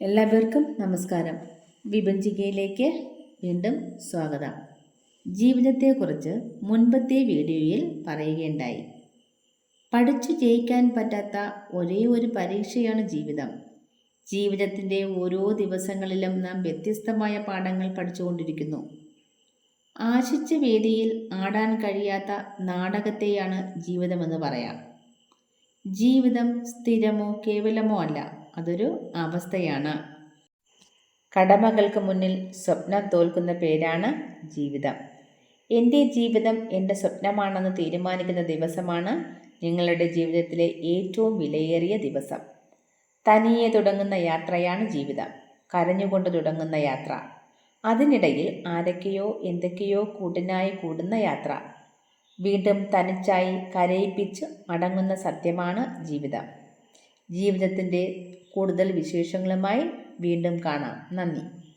എല്ലാവർക്കും നമസ്കാരം. വിഭജികയിലേക്ക് വീണ്ടും സ്വാഗതം. ജീവിതത്തെക്കുറിച്ച് മുൻപത്തെ വീഡിയോയിൽ പറയുകയുണ്ടായി. പഠിച്ചു ജയിക്കാൻ പറ്റാത്ത ഒരേ ഒരു പരീക്ഷയാണ് ജീവിതം. ജീവിതത്തിന്റെ ഓരോ ദിവസങ്ങളിലും നാം വ്യത്യസ്തമായ പാഠങ്ങൾ പഠിച്ചുകൊണ്ടിരിക്കുന്നു. ആശിച്ച വേദിയിൽ ആടാൻ കഴിയാത്ത നാടകത്തെയാണ് ജീവിതമെന്ന് പറയാം. ജീവിതം സ്ഥിരമോ കേവലമോ അല്ല. അതൊരു അവസ്ഥയാണ്. കടമകൾക്ക് മുന്നിൽ സ്വപ്നം തോൽക്കുന്ന പേരാണ് ജീവിതം. എന്റെ ജീവിതം എന്റെ സ്വപ്നമാണെന്ന് തീരുമാനിക്കുന്ന ദിവസമാണ് നിങ്ങളുടെ ജീവിതത്തിലെ ഏറ്റവും വിലയേറിയ ദിവസം. തനിയെ തുടങ്ങുന്ന യാത്രയാണ് ജീവിതം. കരഞ്ഞുകൊണ്ട് തുടങ്ങുന്ന യാത്ര. അതിനിടയിൽ ആരൊക്കെയോ എന്തൊക്കെയോ കൂട്ടിനായി കൂടുന്ന യാത്ര. വീണ്ടും തനിച്ചായി കരയിപ്പിച്ച് മടങ്ങുന്ന സത്യമാണ് ജീവിതം. ജീവിതത്തിന്റെ കൂടുതൽ വിശേഷങ്ങളുമായി വീണ്ടും കാണാം. നന്ദി.